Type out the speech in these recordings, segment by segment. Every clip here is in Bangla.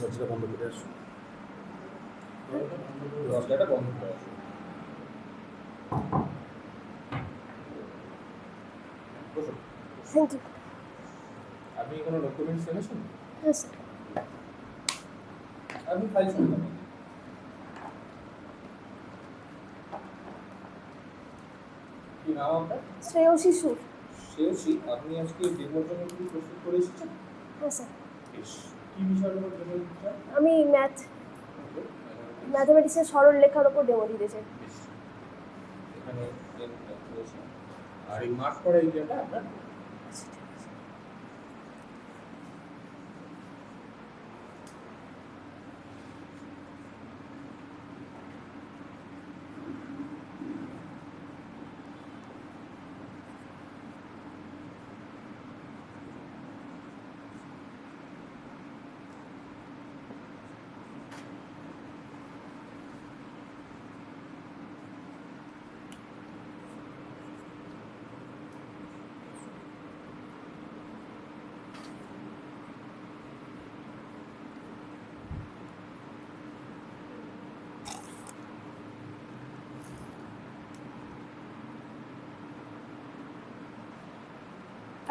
দরজাটা বন্ধ করে আসুন দরজাটা বন্ধ করে ইউ আপনি কোনো ডকুমেন্টস এনেছেন? হ্যাঁ স্যার আপনি ফাইল শুনবেন কি নাম আপনার? শ্রেয়সী সুর। শ্রেয়সী আপনি আজকে ডেমোর জন্য কি প্রস্তুত করে এসেছেন? হ্যাঁ স্যার বেশ। আমি ম্যাথ। ম্যাথামেটিক্সের সরল লেখার উপর ডেমো দিতে চাই। এখানে আর এই মার্ক করা এরিয়াটা আপনার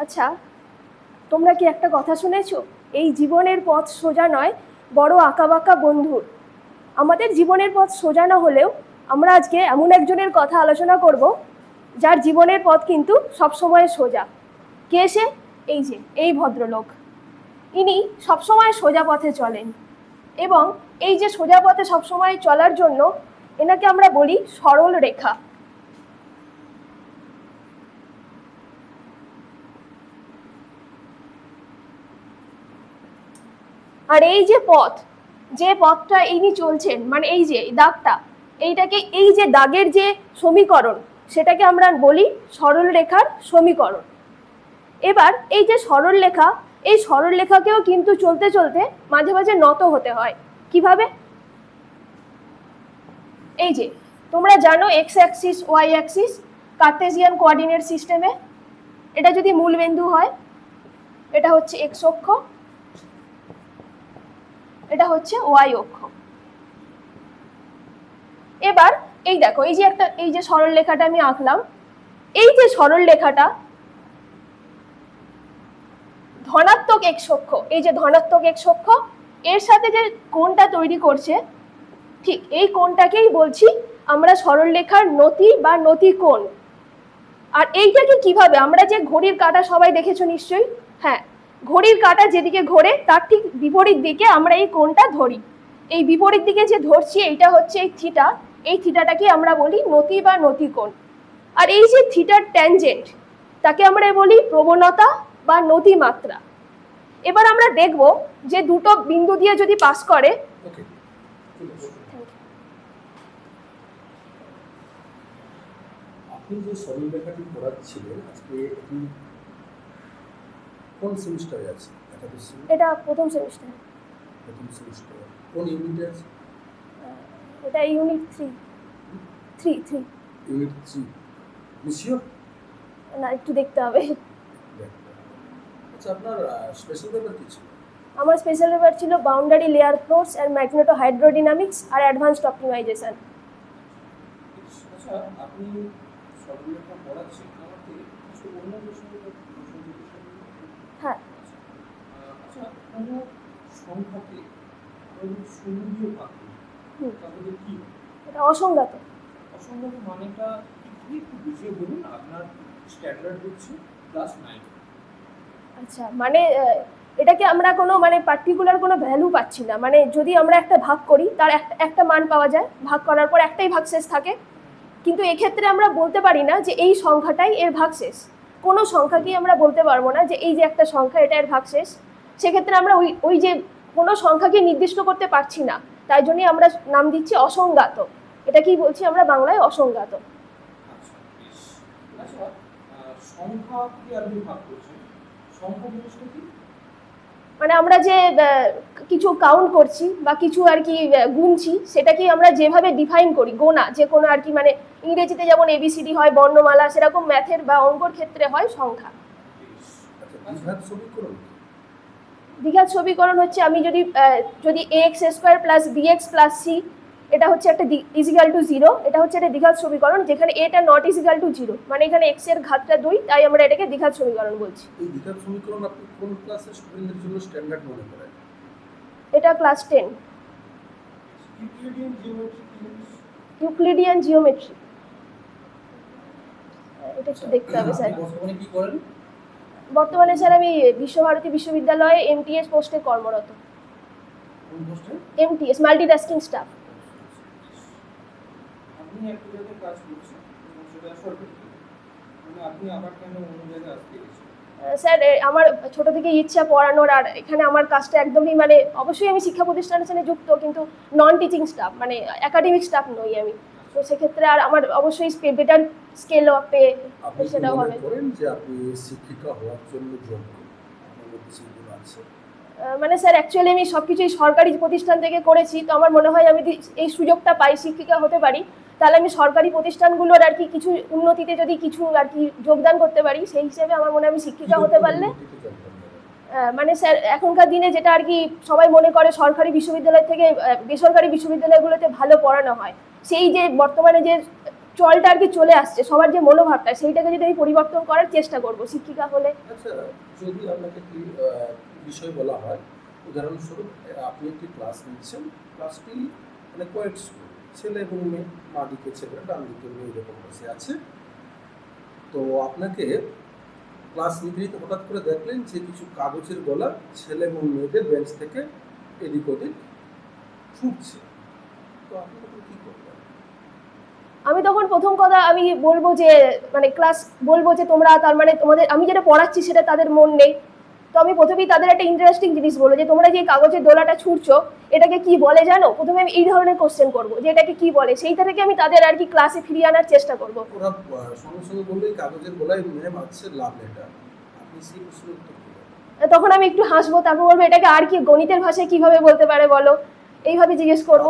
আচ্ছা তোমরা কি একটা কথা শুনেছো? এই জীবনের পথ সোজা নয়, বড় আঁকাবাঁকা বন্ধুর। আমাদের জীবনের পথ সোজা না হলেও আমরা আজকে এমন একজনের কথা আলোচনা করব, যার জীবনের পথ কিন্তু সবসময় সোজা। কে সে? এই যে, এই ভদ্রলোক। ইনি সবসময় সোজা পথে চলেন এবং এই যে সোজা পথে সবসময় চলার জন্য এনাকে আমরা বলি সরল রেখা। আর এই যে পথ, যে পথটা ইনি চলছেন মানে এই যে দাগটা, এইটাকে, এই যে দাগের যে সমীকরণ, সেটাকে আমরা বলি সরল রেখার সমীকরণ। এবার এই যে সরল রেখা এই সরল রেখাকেও কিন্তু চলতে চলতে মাঝে মাঝে নত হতে হয়। কীভাবে? এই যে, তোমরা জানো X axis Y axis Cartesian coordinate সিস্টেমে এটা যদি মূল মূলবিন্দু হয়, এটা হচ্ছে এক্স অক্ষ। এটা হচ্ছে ওয়াই অক্ষ। এবার এই দেখো, এই যে একটা, এই যে সরল রেখাটা আমি আঁকলাম, এই যে সরল রেখাটা ধনাত্মক এক সক্ষ এই যে ধনাত্মক এক সক্ষ এর সাথে যে কোণটা তৈরি করছে, ঠিক এই কোণটাকেই বলছি আমরা সরল রেখার নতি বা নতি কোণ। আর এইটাকে কীভাবে, আমরা যে ঘড়ির কাঁটা সবাই দেখেছ নিশ্চয়ই? হ্যাঁ ঘড়ির কাঁটা যেদিকে ঘোরে তার ঠিক বিপরীত দিকে আমরা এই কোণটা ধরি। এই বিপরীত দিকে যে ধরছি এইটা হচ্ছে এই থিটা। এই থিটাটাকে আমরা বলি নতি বা নতি কোণ আর এই যে থিটার ট্যানজেন্ট তাকে আমরা বলি প্রবণতা বা নতি মাত্রা এবার আমরা দেখব যে দুটো বিন্দু দিয়ে যদি পাস করে আপনি যে সরল রেখাটি পড়াচ্ছিলেন আজকে কোন সেমিস্টারে আছে? একাদশ এটা প্রথম সেমিস্টার। প্রথম সেমিস্টার। কোন ইউনিটে আছে? এটা unit three three three unit three নিশ্চয় না একটু দেখতে হবে। আচ্ছা আপনার স্পেশাল পেপার কি ছিল? আমার স্পেশাল পেপার ছিল boundary layer force and magneto hydrodynamics R advanced optimisation আচ্ছা আপনি সরলরেখা পড়াচ্ছেন আমার থেকে কিছু অন্য বিষয়ে প্রশ্ন জিজ্ঞেস করবেন? হ্যাঁ আচ্ছা কোনো সংখ্যাকে ভাগ করি হুম। তাহলে কি এটা অসংগত। অসংখ্য মানেটা কি একটু বুঝিয়ে বলুন আপনার স্ট্যান্ডার্ড হচ্ছে প্লাস নাইন আচ্ছা মানে এটাকে আমরা কোনো মানে পার্টিকুলার কোনো ভ্যালু পাচ্ছি না। মানে যদি আমরা একটা ভাগ করি তার একটা মান পাওয়া যায় ভাগ করার পর একটাই ভাগশেষ থাকে। কিন্তু এক্ষেত্রে আমরা বলতে পারি না যে এই সংখ্যাটাই এর ভাগশেষ কোনো সংখ্যাকেই আমরা বলতে পারব না যে এই যে একটা সংখ্যা এটা এর ভাগশেষ সেক্ষেত্রে আমরা ওই ওই যে কোনো সংখ্যাকে নির্দিষ্ট করতে পারছি না তাই জন্যই আমরা নাম দিচ্ছি অসংজ্ঞাত এটা কি বলছি আমরা বাংলায় অসংজ্ঞাত আচ্ছা আচ্ছা মানে আমরা যে কিছু কাউন্ট করছি বা কিছু আর কি গুনছি সেটাকে আমরা যেভাবে ডিফাইন করি গোনা যে কোনো আর কি মানে ইংরেজিতে যেমন এবিসিডি হয় বর্ণমালা সেরকম ম্যাথের বা অঙ্কর ক্ষেত্রে হয় সংখ্যা আচ্ছা দ্বিঘাত সমীকরণ হচ্ছে আমি যদি যদি A X square plus B X plus C এটা হচ্ছে একটা ইজিক্যাল টু জিরো এটা হচ্ছে একটা দ্বিঘাত সমীকরণ যেখানে এটা নট ইজিক্যাল টু জিরো মানে এখানে এক্সের ঘাতটা দুই তাই আমরা এটাকে দ্বিঘাত সমীকরণ বলছি। এই দ্বিঘাত সমীকরণ আপনি কোন ক্লাসের স্টুডেন্টদের জন্য স্ট্যান্ডার্ড মনে করেন? এটা class ten Euclidean geometry Euclidean এটা একটু দেখতে হবে স্যার। বর্তমানে কি করেন? বর্তমানে স্যার আমি বিশ্বভারতী বিশ্ববিদ্যালয়ে এমটিএস পোস্টে কর্মরত। এমটিএস মাল্টিটাস্কিং স্টাফ আপনি একটা জায়গায় কাজ করছেন সেটা সরকারি মানে আপনি আবার কেন অন্য জায়গায় আসতে স্যার আমার ছোট থেকে ইচ্ছা পড়ানোর আর এখানে আমার কাজটা একদমই মানে অবশ্যই আমি শিক্ষা প্রতিষ্ঠানের সাথে যুক্ত কিন্তু নন টিচিং স্টাফ মানে একাডেমিক স্টাফ নই আমি। তো সেক্ষেত্রে আর আমার অবশ্যই বেটার স্কেল আপে আপনি কি সেটা হবে। যে আপনি শিক্ষিকা হওয়ার জন্য যোগ্য? মানে স্যার অ্যাকচুয়ালি আমি সব কিছুই সরকারি প্রতিষ্ঠান থেকে করেছি তো আমার মনে হয় আমি যদি এই সুযোগটা পাই শিক্ষিকা হতে পারি তাহলে আমি সরকারি প্রতিষ্ঠানগুলোর আর কি কিছু উন্নতিতে যদি কিছু আর কি যোগদান করতে পারি সেই হিসেবে আমার মনে হয় আমি শিক্ষিকা হতে পারলে মানে স্যার এখনকার দিনে যেটা আর কি সবাই মনে করে সরকারি বিশ্ববিদ্যালয় থেকে বেসরকারি বিশ্ববিদ্যালয়গুলোতে ভালো পড়ানো হয়। সেই যে বর্তমানে যে চলটা আর কি চলে আসছে, সবার যে মনোভাবটা, সেইটাকে যদি আমি পরিবর্তন করার চেষ্টা করব, শিক্ষিকা হলে। আচ্ছা যদি আপনাকে একটি বিষয় বলা হয়, উদাহরণস্বরূপ আপনি একটি ক্লাস নিচ্ছেন, ক্লাসটি মানে কয়েক স্কুল, ছেলে এবং মেয়ে, মা দিকে ছেলে ডান দিকে মেয়ে এরকম বসে আছে। তো আপনাকে ক্লাস নিতে নিতে হঠাৎ করে দেখলেন যে কিছু কাগজের গলা ছেলে এবং মেয়েদের বেঞ্চ থেকে এদিক ওদিক ছুটছে তো আপনি তখন কী করবেন আমি তখন প্রথম কথা আমি বলব যে মানে ক্লাস বলব যে তোমরা তার মানে তোমাদের আমি যেটা পড়াচ্ছি সেটা তাদের মন নেই। তো আমি প্রথমেই তাদের একটা ইন্টারেস্টিং জিনিস বলব যে তোমরা যে কাগজের দোলাটা ছুটছো এটাকে কি বলে জানো? প্রথমে আমি এই ধরনের কোশ্চেন করব যে এটাকে কি বলে? সেইটা থেকে আমি তাদের আর কি ক্লাসে ফিরিয়ে আনার চেষ্টা করব। ওরা সঙ্গে সঙ্গে কাগজের লাভ লেটার আপনি সেই? তখন আমি একটু হাসবো তারপর বলব এটাকে আর কি গণিতের ভাষায় কীভাবে বলতে পারে বলো? এইভাবে জিজ্ঞেস করব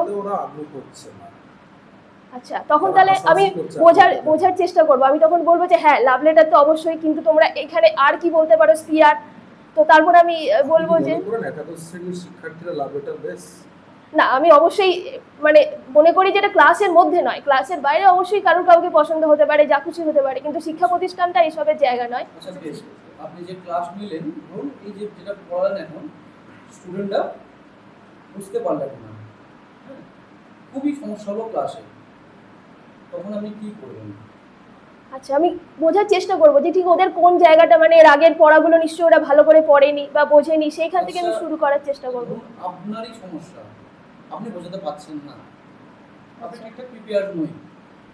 আচ্ছা তখন তাহলে আমি বোঝার বোঝার চেষ্টা করব। আমি তখন বলব যে হ্যাঁ লাভ লেটার তো অবশ্যই কিন্তু তোমরা এখানে আর কি বলতে পারো স্পিয়ার তো তারপর আমি বলব যে করেন একাদশ শ্রেণির শিক্ষার্থীরা লাভ লেটার বেশ না আমি অবশ্যই মানে মনে করি যেটা ক্লাসের মধ্যে নয়। ক্লাসের বাইরে অবশ্যই কারোর কাউকে পছন্দ হতে পারে যা খুশি হতে পারে কিন্তু শিক্ষা প্রতিষ্ঠানটা এইসবের জায়গা নয়। আচ্ছা আপনি যে ক্লাস নিলেন ধরুন এই যে যেটা পড়ালেন এখন স্টুডেন্টরা বুঝতে পারলেন না। হ্যাঁ? খুবই সমস্যা হলো ক্লাসে তখন আপনি কি করবেন? আচ্ছা আমি বোঝার চেষ্টা করব যে ঠিক ওদের কোন জায়গাটা মানে এর আগের পড়াগুলো নিশ্চয়ই ওরা ভালো করে পড়েনি বা বোঝেনি সেইখান থেকে আমি আচ্ছা। শুরু করার চেষ্টা করব। আপনারই সমস্যা। আপনি বোঝাতে পারছেন না। আপনি ঠিকঠাক প্রিপেয়ার নই।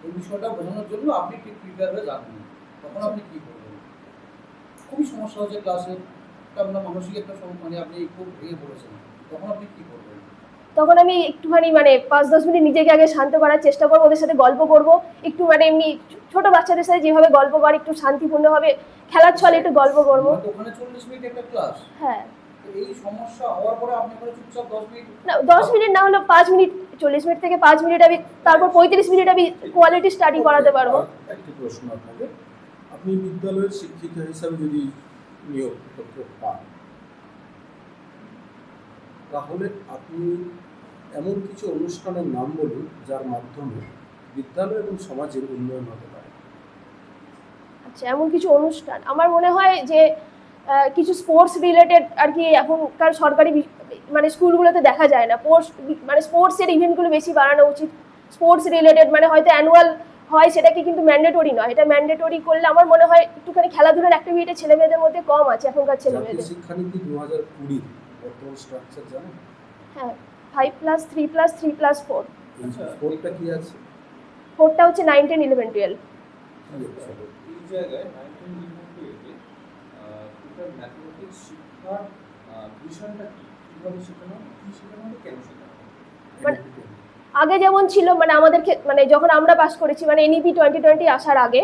ওই বিষয়টা বোঝানোর জন্য আপনি ঠিক প্রিপেয়ার হয়ে যান তখন আপনি কি করবেন? খুবই সমস্যা হচ্ছে ক্লাসে আপনার মানসিক একটা মানে আপনি খুব ভেঙে পড়েছেন। তখন আপনি কি করবেন? তখন আমি একটুখানি মানে পাঁচ দশ মিনিট নিজেকে আগে শান্ত করার চেষ্টা করব ওদের সাথে গল্প করব একটু মানে এমনি ছোট বাচ্চাদের সাথে যেভাবে গল্প করে একটু শান্তিপূর্ণভাবে খেলার ছলে একটু গল্প করব। ওখানে চল্লিশ মিনিট একটা ক্লাস। হ্যাঁ। এই সমস্যা হওয়ার পরে আপনি চুপচাপ দশ মিনিট না দশ মিনিট না মিনিট চল্লিশ মিনিট থেকে মিনিট আমি তারপর পঁয়ত্রিশ মিনিট আমি কোয়ালিটি স্টাডি করাতে পারব। আর প্রশ্ন আপনাকে আপনি বিদ্যালয়ের শিক্ষিকা হিসাবে যদি নিয়োগ তাহলে আপনি এমন কিছু অনুষ্ঠানের নাম বলুন যার মাধ্যমে বিদ্যালয় এবং সমাজের উন্নয়ন হতে পারে। আচ্ছা এমন কিছু অনুষ্ঠান। আমার মনে হয় যে কিছু স্পোর্টস রিলেটেড আর কি এখনকার সরকারি মানে স্কুলগুলোতে দেখা যায় না। স্পোর্টস মানে স্পোর্টসের ইভেন্টগুলো বেশি বাড়ানো উচিত। স্পোর্টস রিলেটেড মানে হয়তো অ্যানুয়াল হয় সেটাকে কিন্তু ম্যান্ডেটরি নয়। এটা ম্যান্ডেটরি করলে আমার মনে হয় একটুখানি খেলাধুলার অ্যাক্টিভিটি ছেলে মেয়েদের মধ্যে কম আছে এখনকার ছেলে জাতীয় মেয়েদের শিক্ষানীতি দু হাজার কুড়ির বর্তমান স্ট্রাকচার জানেন? হ্যাঁ five plus three plus three plus four আচ্ছা। ফোরটা কি আছে? ফোরটা হচ্ছে নাইন টেন ইলেভেন টুয়েলভ এই জায়গায় নাইনটিন ইলেভেন টোটাল ম্যাথমেটিক্স শিক্ষার ভিশনটা কি? কীভাবে শেখানো কী শেখানো কেন শেখানো মানে- আগে যেমন ছিল মানে আমাদের মানে যখন আমরা পাস করেছি মানে এনইপি টোয়েন্টি টোয়েন্টি আসার আগে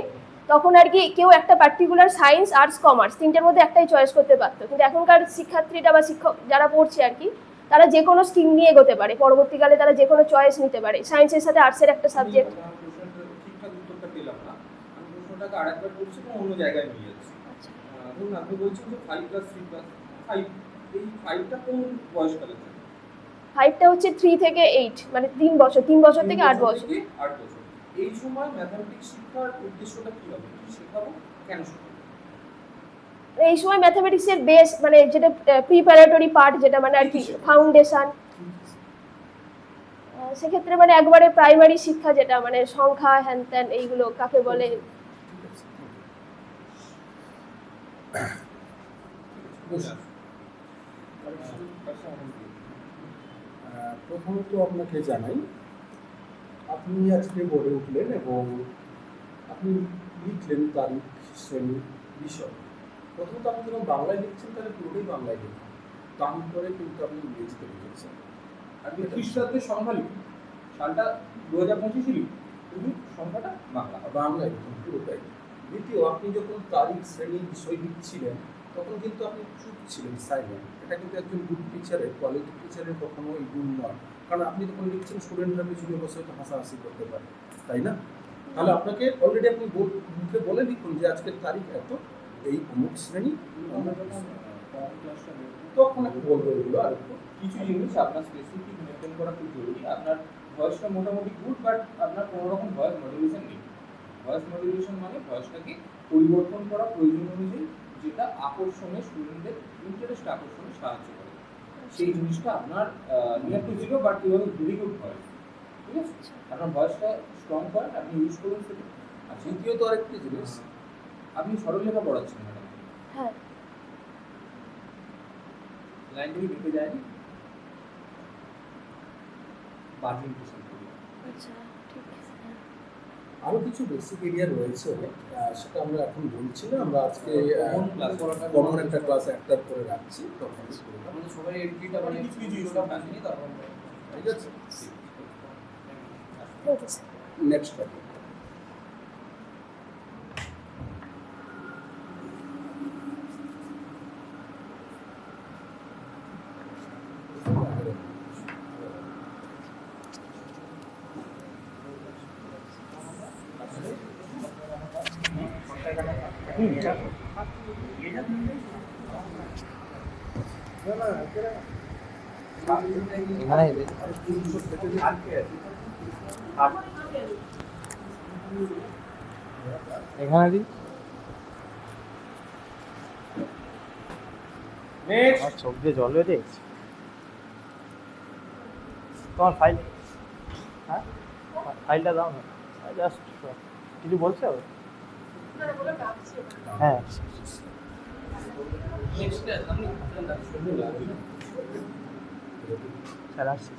তখন আর কি কেউ একটা পার্টিকুলার সায়েন্স আর্টস কমার্স তিনটের মধ্যে একটাই চয়েস করতে পারতো। কিন্তু এখনকার শিক্ষার্থীরা বা শিক্ষক যারা পড়ছে আর কি তারা যে কোনো স্কিম নিয়ে এগোতে পারে। পরবর্তীকালে তারা যে কোনো চয়েস নিতে পারে। সায়েন্সের সাথে আর্টসের একটা সাবজেক্ট আমি আমার প্রশ্নটার ঠিকঠাক উত্তরটা পেলাম না। আমি প্রশ্নটাকে আরেকবার বলছি এবং অন্য জায়গায় নিয়ে যাচ্ছি। ধরুন আপনি বলছেন যে five plus three plus five এই ফাইভটা কোন বয়সকালে ফাইভটা হচ্ছে থ্রি থেকে এইট মানে তিন বছর তিন বছর থেকে আট বছর। থেকে আট বছর। এই সময় ম্যাথমেটিক্স শিক্ষার উদ্দেশ্যটা কি হবে? কি শেখাবো? কেন শেখাবো? এই সময় ম্যাথামেটিক্সের বেস মানে যেটা প্রিপারেটরি পার্ট যেটা মানে আর কি ফাউন্ডেশন সেক্ষেত্রে মানে একবারে প্রাইমারি শিক্ষা যেটা মানে সংখ্যা হ্যান ত্যান এইগুলো কাকে বলে? প্রথমত আপনাকে জানাই আপনি আজকে বোর্ডে উঠলেন এবং আপনি লিখলেন তারিখ শ্রেণি বিষয়। প্রথমত আপনি যখন বাংলায় লিখছেন তাহলে পুরোটাই বাংলায় লিখুন তারপরে কিন্তু আপনি ইংরেজিতে লিখেছেন। আপনি খ্রিস্টাব্দের সংখ্যা লিখুন সালটা দু হাজার পঁচিশে লিখুন শুধু সংখ্যাটা বাংলা বাংলায় লিখুন পুরোটাই। দ্বিতীয় আপনি যখন তারিখ শ্রেণি বিষয় লিখছিলেন তখন কিন্তু আপনি চুপ ছিলেন সাইলেন্ট এটা কিন্তু একজন গুড টিচারের কোয়ালিটি টিচারের কখনো এই গুণ নয়। কারণ আপনি যখন লিখছেন স্টুডেন্টরা পিছনে বসে হয়তো হাসাহাসি করতে পারে তাই না? তাহলে আপনাকে অলরেডি আপনি মুখে বলে লিখুন যে আজকের তারিখ এত এই অমুক শ্রেণি তখন একটু বলব এগুলো আর। কিছু জিনিস আপনার স্পেসিফিক মেনটেন করা খুব জরুরি। আপনার ভয়েসটা মোটামুটি গুড বাট আপনার কোনো রকম ভয়েস মডুলেশন নেই। ভয়েস মডুলেশন মানে ভয়েসটাকে পরিবর্তন করা প্রয়োজন অনুযায়ী যেটা আকর্ষণে স্টুডেন্টদের ইন্টারেস্ট আকর্ষণে সাহায্য করে। সেই জিনিসটা আপনার near to zero but you have very good voice ঠিক আছে? আপনার ভয়েসটা স্ট্রং করেন আপনি ইউজ করুন সেটা। আর দ্বিতীয়ত আরেকটি জিনিস আপনি সরলরেখা পড়াচ্ছেন ম্যাডাম হ্যাঁ। লাইনগুলি লিখে যায়নি? বাথরুম আচ্ছা। আরও কিছু বেসিক এরিয়া রয়েছে সেটা আমরা এখন বলছি না। আমরা আজকে কমন একটা ক্লাস একটার করে রাখছি তখন সবাই মানে ঠিক আছে। নেক্সট এখানে আমার চোখ দিয়ে জল বেরিয়ে গেছে তোমার ফাইল হ্যাঁ ফাইলটা দাও না জাস্ট কিছু বলছে? হ্যাঁ। স্যার আসছি।